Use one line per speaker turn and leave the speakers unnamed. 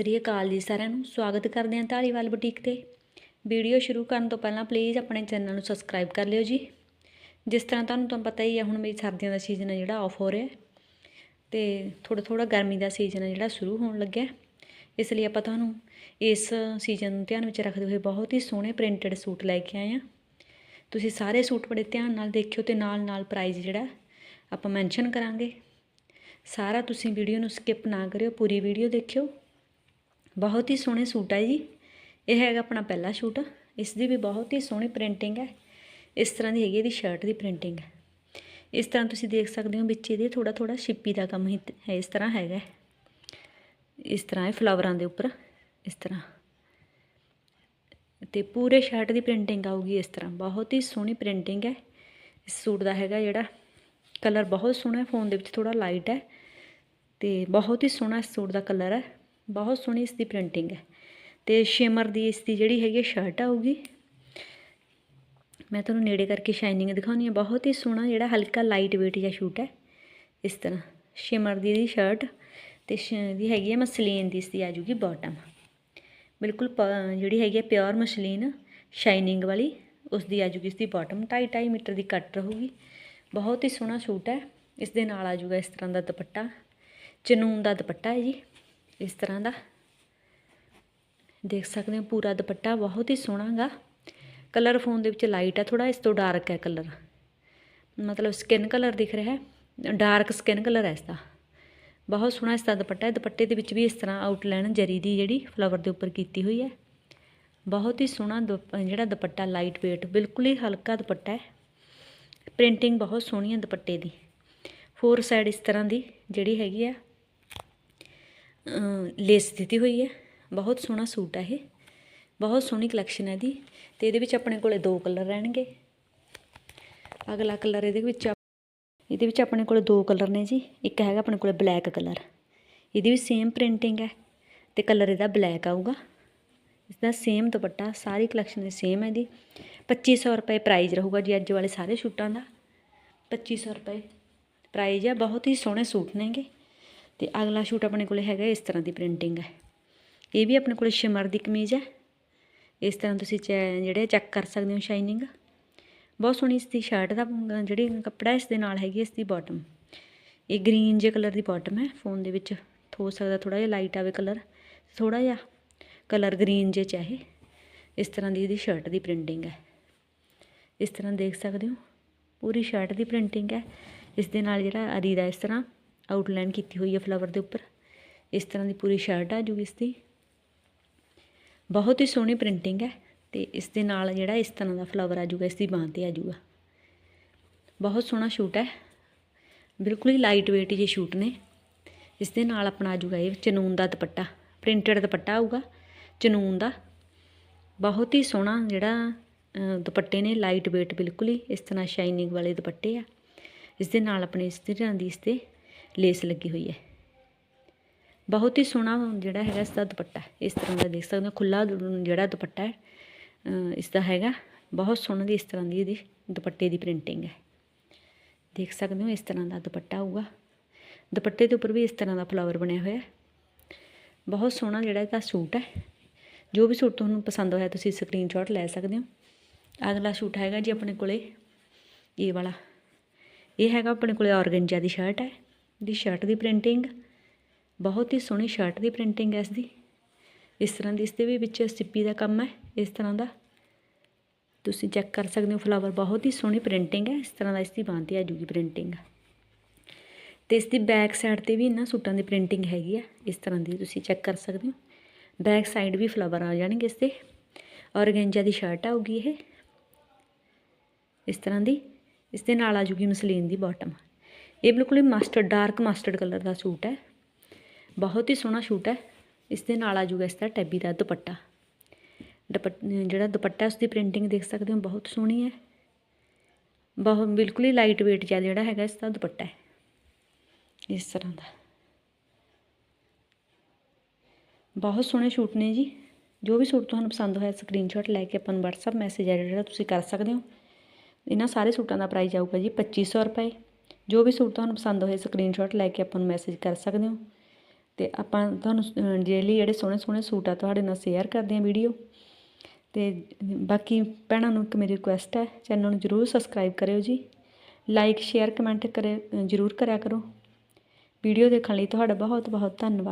ਸ੍ਰੀ ਅਕਾਲ ਜੀ ਸਾਰਿਆਂ ਨੂੰ। ਸਵਾਗਤ ਕਰਦੇ ਹਾਂ ਧਾਰੀਵਾਲ ਬੁਟੀਕ ਤੇ। ਵੀਡੀਓ ਸ਼ੁਰੂ ਕਰਨ ਤੋਂ ਪਹਿਲਾਂ ਪਲੀਜ਼ ਆਪਣੇ ਚੈਨਲ ਨੂੰ ਸਬਸਕ੍ਰਾਈਬ ਕਰ ਲਿਓ ਜੀ। ਜਿਸ ਤਰ੍ਹਾਂ ਤੁਹਾਨੂੰ ਤੁਹਾਨੂੰ ਪਤਾ ਹੀ ਹੈ ਹੁਣ ਮੇਰੀ ਸਰਦੀਆਂ ਦਾ ਸੀਜ਼ਨ ਹੈ ਜਿਹੜਾ ਆਫ ਹੋ ਰਿਹਾ। ਤੇ ਥੋੜਾ ਥੋੜਾ ਗਰਮੀ ਦਾ ਸੀਜ਼ਨ ਹੈ ਜਿਹੜਾ ਸ਼ੁਰੂ ਹੋਣ ਲੱਗਿਆ। ਇਸ ਲਈ ਆਪਾਂ ਤੁਹਾਨੂੰ ਇਸ ਸੀਜ਼ਨ ਨੂੰ ਧਿਆਨ ਵਿੱਚ ਰੱਖਦੇ ਹੋਏ ਬਹੁਤ ਹੀ ਸੋਹਣੇ ਪ੍ਰਿੰਟਡ ਸੂਟ ਲੈ ਕੇ ਆਏ ਹਾਂ। ਤੁਸੀਂ ਸਾਰੇ ਸੂਟ ਬੜੇ ਧਿਆਨ ਨਾਲ ਦੇਖਿਓ ਤੇ ਨਾਲ ਨਾਲ ਪ੍ਰਾਈਸ ਜਿਹੜਾ ਆਪਾਂ ਮੈਂਸ਼ਨ ਕਰਾਂਗੇ। ਸਾਰਾ ਤੁਸੀਂ ਵੀਡੀਓ ਨੂੰ ਸਕਿਪ ਨਾ ਕਰਿਓ, ਪੂਰੀ ਵੀਡੀਓ ਦੇਖਿਓ। ਬਹੁਤ ਹੀ ਸੋਹਣੇ ਸੂਟ ਹੈ ਜੀ। ਇਹ ਹੈਗਾ ਆਪਣਾ ਪਹਿਲਾ ਸੂਟ। ਇਸ ਦੀ ਵੀ ਬਹੁਤ ਹੀ ਸੋਹਣੀ ਪ੍ਰਿੰਟਿੰਗ ਹੈ। ਇਸ ਤਰ੍ਹਾਂ ਦੀ ਹੈਗੀ ਇਹਦੀ ਸ਼ਰਟ ਦੀ ਪ੍ਰਿੰਟਿੰਗ ਇਸ ਤਰ੍ਹਾਂ ਤੁਸੀਂ ਦੇਖ ਸਕਦੇ ਹੋ ਵਿੱਚ ਇਹਦੇ ਥੋੜਾ ਥੋੜਾ ਛਿੱਪੀ ਦਾ ਕੰਮ ਹੀ ਹੈ, ਇਸ ਤਰ੍ਹਾਂ ਹੈਗਾ ਇਸ ਤਰ੍ਹਾਂ ਇਹ ਫਲਾਵਰਾਂ ਦੇ ਉੱਪਰ, ਇਸ ਤਰ੍ਹਾਂ। ਤੇ ਪੂਰੇ ਸ਼ਰਟ ਦੀ ਪ੍ਰਿੰਟਿੰਗ ਆਊਗੀ ਇਸ ਤਰ੍ਹਾਂ। ਬਹੁਤ ਹੀ ਸੋਹਣੀ ਪ੍ਰਿੰਟਿੰਗ ਹੈ। ਇਸ ਸੂਟ ਦਾ ਹੈਗਾ ਜਿਹੜਾ ਕਲਰ ਬਹੁਤ ਸੋਹਣਾ ਹੈ। ਫੋਨ ਦੇ ਵਿੱਚ ਥੋੜਾ ਲਾਈਟ ਹੈ। ਤੇ ਬਹੁਤ ਹੀ ਸੋਹਣਾ ਇਸ ਸੂਟ ਦਾ ਕਲਰ ਹੈ। ਬਹੁਤ ਸੋਹਣੀ ਇਸ ਦੀ ਪ੍ਰਿੰਟਿੰਗ ਹੈ। ਤੇ ਸ਼ਿਮਰ ਦੀ ਇਸ ਦੀ ਜਿਹੜੀ ਹੈਗੀ ਸ਼ਰਟ ਆਊਗੀ ਮੈਂ ਤੁਹਾਨੂੰ ਨੇੜੇ ਕਰਕੇ ਸ਼ਾਈਨਿੰਗ ਦਿਖਾਉਣੀ ਹੈ। ਬਹੁਤ ਹੀ ਸੋਹਣਾ ਜਿਹੜਾ ਹਲਕਾ ਲਾਈਟ weight ਜਿਹਾ ਸ਼ੂਟ ਹੈ ਇਸ ਤਰ੍ਹਾਂ। ਸ਼ਿਮਰ ਦੀ ਦੀ ਸ਼ਰਟ ਤੇ ਦੀ ਹੈਗੀ ਹੈ ਮਸਲੀਨ ਦੀ ਇਸ ਦੀ ਆ ਜੂਗੀ ਬਾਟਮ ਬਿਲਕੁਲ ਜਿਹੜੀ ਹੈਗੀ ਹੈ ਪਿਓਰ ਮਸਲੀਨ ਸ਼ਾਈਨਿੰਗ ਵਾਲੀ ਉਸ ਦੀ ਆ ਜੂਗੀ ਇਸ ਦੀ ਬਾਟਮ 2.5 ਮੀਟਰ ਦੀ ਕੱਟ ਰਹੂਗੀ। ਬਹੁਤ ਹੀ ਸੋਹਣਾ ਸੂਟ ਹੈ। ਇਸ ਦੇ ਨਾਲ ਆ ਜੂਗਾ ਇਸ ਤਰ੍ਹਾਂ ਦਾ ਦੁਪੱਟਾ। ਚਨੂਨ ਦਾ ਦੁਪੱਟਾ ਹੈ ਜੀ। ਇਸ ਤਰ੍ਹਾਂ ਦਾ। ਦੇਖ ਸਕਦੇ ਹੋ ਪੂਰਾ ਦੁਪੱਟਾ ਬਹੁਤ ਹੀ ਸੋਹਣਾਗਾ ਕਲਰ ਫੋਨ ਦੇ ਵਿੱਚ ਲਾਈਟ ਹੈ ਥੋੜਾ ਇਸ ਤੋਂ ਡਾਰਕ ਹੈ ਕਲਰ। ਮਤਲਬ ਸਕਿਨ ਕਲਰ ਦਿਖ ਰਿਹਾ ਹੈ। ਡਾਰਕ ਸਕਿਨ ਕਲਰ ਹੈ ਇਸ ਦਾ ਬਹੁਤ ਸੋਹਣਾ ਇਸ ਦਾ ਦੁਪੱਟਾ ਹੈ। ਦੁਪੱਟੇ ਦੇ ਵਿੱਚ ਵੀ ਇਸ ਤਰ੍ਹਾਂ ਆਊਟਲਾਈਨ ਜਰੀ ਦੀ ਜਿਹੜੀ ਫਲਾਵਰ ਦੇ ਉੱਪਰ ਕੀਤੀ ਹੋਈ ਹੈ। ਬਹੁਤ ਹੀ ਸੋਹਣਾ ਜਿਹੜਾ ਦੁਪੱਟਾ ਲਾਈਟ weight, ਬਿਲਕੁਲ ਹੀ ਹਲਕਾ ਦੁਪੱਟਾ ਹੈ। ਪ੍ਰਿੰਟਿੰਗ ਬਹੁਤ ਸੋਹਣੀ ਹੈ ਦੁਪੱਟੇ ਦੀ। ਫੋਰ ਸਾਈਡ ਇਸ ਤਰ੍ਹਾਂ ਦੀ ਜਿਹੜੀ ਹੈਗੀ ਆ। ਲੇਸ ਦਿੱਤੀ ਹੋਈ ਹੈ। ਬਹੁਤ ਸੋਹਣਾ ਸੂਟ ਹੈ ਇਹ। ਬਹੁਤ ਸੋਹਣੀ ਕਲੈਕਸ਼ਨ ਹੈ ਦੀ ਤੇ ਇਹਦੇ ਵਿੱਚ ਆਪਣੇ ਕੋਲੇ ਦੋ ਕਲਰ ਰਹਿਣਗੇ। ਅਗਲਾ ਕਲਰ ਇਹਦੇ ਵਿੱਚ ਇਹਦੇ ਵਿੱਚ ਆਪਣੇ ਕੋਲੇ ਦੋ ਕਲਰ ਨੇ ਜੀ। ਇੱਕ ਹੈਗਾ ਆਪਣੇ ਕੋਲੇ ਬਲੈਕ ਕਲਰ ਇਹਦੀ ਵੀ ਸੇਮ ਪ੍ਰਿੰਟਿੰਗ ਹੈ। ਤੇ ਕਲਰ ਇਹਦਾ ਬਲੈਕ ਆਊਗਾ। ਇਸ ਦਾ ਸੇਮ ਦੁਪੱਟਾ, ਸਾਰੀ ਕਲੈਕਸ਼ਨ ਦੇ ਸੇਮ ਹੈ ਦੀ 2500 ਰੁਪਏ ਪ੍ਰਾਈਸ ਰਹੂਗਾ ਜੀ ਅੱਜ ਵਾਲੇ ਸਾਰੇ ਸੂਟਾਂ ਦਾ। 2500 ਰੁਪਏ ਪ੍ਰਾਈਸ ਹੈ ਬਹੁਤ ਹੀ ਸੋਹਣੇ ਸੂਟ ਨੇਗੇ। ਤੇ ਅਗਲਾ ਸੂਟ ਆਪਣੇ ਕੋਲੇ ਹੈਗਾ, ਇਸ ਤਰ੍ਹਾਂ ਦੀ ਪ੍ਰਿੰਟਿੰਗ ਹੈ। ਇਹ ਵੀ ਆਪਣੇ ਕੋਲੇ ਸ਼ਿਮਰ ਦੀ ਕਮੀਜ਼ ਹੈ। ਇਸ ਤਰ੍ਹਾਂ ਤੁਸੀਂ ਜਿਹੜੇ ਚੈੱਕ ਕਰ ਸਕਦੇ ਹੋ ਸ਼ਾਈਨਿੰਗ ਬਹੁਤ ਸੋਹਣੀ ਇਸ ਦੀ ਸ਼ਰਟ ਦਾ, ਜਿਹੜੀ ਕੱਪੜਾ ਇਸ ਦੇ ਨਾਲ ਹੈਗੀ ਇਸ ਦੀ ਬਾਟਮ ਇਹ ਗ੍ਰੀਨ ਜੇ ਕਲਰ ਦੀ ਬਾਟਮ ਹੈ। ਫੋਨ ਦੇ ਵਿੱਚ ਹੋ ਸਕਦਾ ਥੋੜਾ ਜਿਹਾ ਲਾਈਟ ਆਵੇ ਕਲਰ ਥੋੜਾ ਜਿਹਾ ਕਲਰ ਗ੍ਰੀਨ ਜੇ ਚਾਹੇ ਇਸ ਤਰ੍ਹਾਂ ਦੀ ਇਹਦੀ ਸ਼ਰਟ ਦੀ ਪ੍ਰਿੰਟਿੰਗ ਹੈ। ਇਸ ਤਰ੍ਹਾਂ ਦੇਖ ਸਕਦੇ ਹੋ। ਪੂਰੀ ਸ਼ਰਟ ਦੀ ਪ੍ਰਿੰਟਿੰਗ ਹੈ। ਇਸ ਦੇ ਨਾਲ ਜਿਹੜਾ ਅਰੀ ਦਾ ਇਸ ਤਰ੍ਹਾਂ ਆਊਟਲਾਈਨ ਕੀਤੀ ਹੋਈ ਹੈ ਫਲਾਵਰ ਦੇ ਉੱਪਰ। ਇਸ ਤਰ੍ਹਾਂ ਦੀ ਪੂਰੀ ਸ਼ਰਟ ਆ ਜੂਗੀ ਇਸ ਦੀ ਬਹੁਤ ਹੀ ਸੋਹਣੀ ਪ੍ਰਿੰਟਿੰਗ ਹੈ ਤੇ ਇਸ ਦੇ ਨਾਲ ਜਿਹੜਾ ਇਸ ਤਰ੍ਹਾਂ ਦਾ ਫਲਾਵਰ ਆ ਜੂਗਾ ਇਸ ਦੀ ਬਾਂਹ ਤੇ ਆ ਜੂਗਾ। ਬਹੁਤ ਸੋਹਣਾ ਸ਼ੂਟ ਹੈ। ਬਿਲਕੁਲ ਹੀ ਲਾਈਟ weight ਜਿਹੇ ਸ਼ੂਟ ਨੇ। ਇਸ ਦੇ ਨਾਲ ਆਪਣਾ ਆ ਜੂਗਾ ਇਹ ਚਨੂਨ ਦਾ ਦੁਪੱਟਾ। ਪ੍ਰਿੰਟਡ ਦੁਪੱਟਾ ਆਊਗਾ ਚਨੂਨ ਦਾ। ਬਹੁਤ ਹੀ ਸੋਹਣਾ ਜਿਹੜਾ ਦੁਪੱਟੇ ਨੇ ਲਾਈਟ weight ਬਿਲਕੁਲ ਹੀ ਇਸ ਤਰ੍ਹਾਂ ਸ਼ਾਈਨਿੰਗ ਵਾਲੇ ਦੁਪੱਟੇ ਆ। ਇਸ ਦੇ ਨਾਲ ਆਪਣੇ ਇਸ ਤਰ੍ਹਾਂ ਦੀ ਇਸ ਤੇ ਲੇਸ ਲੱਗੀ ਹੋਈ ਹੈ। ਬਹੁਤ ਹੀ ਸੋਹਣਾ ਜਿਹੜਾ ਹੈਗਾ ਇਸ ਦਾ ਦੁਪੱਟਾ ਇਸ ਤਰ੍ਹਾਂ ਦਾ ਦੇਖ ਸਕਦੇ ਹੋ ਖੁੱਲਾ ਜਿਹੜਾ ਦੁਪੱਟਾ ਹੈ ਇਸ ਦਾ ਹੈਗਾ। ਬਹੁਤ ਸੋਹਣਾ ਦੀ ਇਸ ਤਰ੍ਹਾਂ ਦੀ ਇਹਦੀ ਦੁਪੱਟੇ ਦੀ ਪ੍ਰਿੰਟਿੰਗ ਹੈ। ਦੇਖ ਸਕਦੇ ਹੋ ਇਸ ਤਰ੍ਹਾਂ ਦਾ ਦੁਪੱਟਾ ਹੋਊਗਾ। ਦੁਪੱਟੇ ਦੇ ਉੱਪਰ ਵੀ ਇਸ ਤਰ੍ਹਾਂ ਦਾ ਫਲਾਵਰ ਬਣਿਆ ਹੋਇਆ ਬਹੁਤ ਸੋਹਣਾ ਜਿਹੜਾ ਇਹਦਾ ਸੂਟ ਹੈ। ਜੋ ਵੀ ਸੂਟ ਤੁਹਾਨੂੰ ਪਸੰਦ ਹੋਇਆ ਤੁਸੀਂ ਸਕਰੀਨਸ਼ਾਟ ਲੈ ਸਕਦੇ ਹੋ। ਅਗਲਾ ਸੂਟ ਹੈਗਾ ਜੀ ਆਪਣੇ ਕੋਲੇ ਇਹ ਵਾਲਾ। ਇਹ ਹੈਗਾ ਆਪਣੇ ਕੋਲੇ ਔਰਗੰਜਾ ਦੀ ਸ਼ਰਟ ਹੈ। ਦੀ ਸ਼ਰਟ ਦੀ ਪ੍ਰਿੰਟਿੰਗ ਬਹੁਤ ਹੀ ਸੋਹਣੀ ਸ਼ਰਟ ਦੀ ਪ੍ਰਿੰਟਿੰਗ ਹੈ ਇਸ ਦੀ ਇਸ ਤਰ੍ਹਾਂ ਦੀ ਇਸ ਦੇ ਵੀ ਵਿੱਚ ਸਿੱਪੀ ਦਾ ਕੰਮ ਹੈ, ਇਸ ਤਰ੍ਹਾਂ ਦਾ। ਤੁਸੀਂ ਚੈੱਕ ਕਰ ਸਕਦੇ ਹੋ ਫਲਾਵਰ ਬਹੁਤ ਹੀ ਸੋਹਣੀ ਪ੍ਰਿੰਟਿੰਗ ਹੈ, ਇਸ ਤਰ੍ਹਾਂ ਦਾ ਇਸ ਦੀ ਬਾਂਹ ਤੇ ਆ ਜੂਗੀ ਪ੍ਰਿੰਟਿੰਗ ਤੇ ਇਸ ਦੀ ਬੈਕ ਸਾਈਡ ਤੇ ਵੀ ਇਹਨਾਂ ਸੂਟਾਂ ਦੀ ਪ੍ਰਿੰਟਿੰਗ ਹੈਗੀ ਆ, ਇਸ ਤਰ੍ਹਾਂ ਦੀ ਤੁਸੀਂ ਚੈੱਕ ਕਰ ਸਕਦੇ ਹੋ। ਬੈਕ ਸਾਈਡ ਵੀ ਫਲਾਵਰ ਆ ਜਾਣਗੇ ਇਸ ਦੇ ਔਰਗੈਂਜਾ ਦੀ ਸ਼ਰਟ ਆਊਗੀ ਇਹ। ਇਸ ਤਰ੍ਹਾਂ ਦੀ ਇਸ ਦੇ ਨਾਲ ਆ ਜੂਗੀ ਮਸਲੀਨ ਦੀ ਬਾਟਮ ਇਹ ਬਿਲਕੁਲ ਹੀ ਮਸਟਰਡ ਡਾਰਕ ਮਸਟਰਡ ਕਲਰ ਦਾ ਸੂਟ ਹੈ। ਬਹੁਤ ਹੀ ਸੋਹਣਾ ਸੂਟ ਹੈ। ਇਸ ਦੇ ਨਾਲ ਆ ਜੂਗਾ ਇਸ ਦਾ ਟੈਬੀ ਦਾ ਦੁਪੱਟਾ। ਜਿਹੜਾ ਦੁਪੱਟਾ ਉਸ ਦੀ ਪ੍ਰਿੰਟਿੰਗ ਦੇਖ ਸਕਦੇ ਹੋ, ਬਹੁਤ ਸੋਹਣੀ ਹੈ। ਬਹੁਤ ਬਿਲਕੁਲ ਹੀ ਲਾਈਟ weight ਜਿਹਾ ਜਿਹੜਾ ਹੈਗਾ ਇਸ ਦਾ ਦੁਪੱਟਾ ਹੈ। ਇਸ ਤਰ੍ਹਾਂ ਦਾ। ਬਹੁਤ ਸੋਹਣੇ ਸੂਟ ਨੇ ਜੀ। ਜੋ ਵੀ ਸੂਟ ਤੁਹਾਨੂੰ ਪਸੰਦ ਹੋਇਆ ਸਕਰੀਨਸ਼ਾਟ ਲੈ ਕੇ ਆਪਾਂ ਨੂੰ WhatsApp ਮੈਸੇਜ ਹੈ ਜਿਹੜਾ, ਤੁਸੀਂ ਕਰ ਸਕਦੇ ਹੋ। ਇਹਨਾਂ ਸਾਰੇ ਸੂਟਾਂ ਦਾ ਪ੍ਰਾਈਸ ਆਊਗਾ ਜੀ 2500 ਰੁਪਏ। ਜੋ ਵੀ ਸੂਟ ਤੁਹਾਨੂੰ ਪਸੰਦ ਹੋਏ ਸਕਰੀਨਸ਼ਾਟ ਲੈ ਕੇ ਆਪਾਂ ਨੂੰ ਮੈਸੇਜ ਕਰ ਸਕਦੇ ਹੋ। ਤੇ ਆਪਾਂ ਤੁਹਾਨੂੰ ਡੇਲੀ ਜਿਹੜੇ ਸੋਹਣੇ ਸੋਹਣੇ ਸੂਟ ਆ, ਤੁਹਾਡੇ ਨਾਲ ਸ਼ੇਅਰ ਕਰਦੇ ਹਾਂ ਵੀਡੀਓ ਤੇ ਬਾਕੀ ਭੈਣਾਂ ਨੂੰ ਇੱਕ ਮੇਰੀ ਰਿਕੁਐਸਟ ਹੈ ਚੈਨਲ ਨੂੰ ਜਰੂਰ ਸਬਸਕ੍ਰਾਈਬ ਕਰਿਓ ਜੀ। ਲਾਈਕ ਸ਼ੇਅਰ ਕਮੈਂਟ ਕਰੇ ਜ਼ਰੂਰ ਕਰਿਆ ਕਰੋ। ਵੀਡੀਓ ਦੇਖਣ ਲਈ ਤੁਹਾਡਾ ਬਹੁਤ ਬਹੁਤ ਧੰਨਵਾਦ।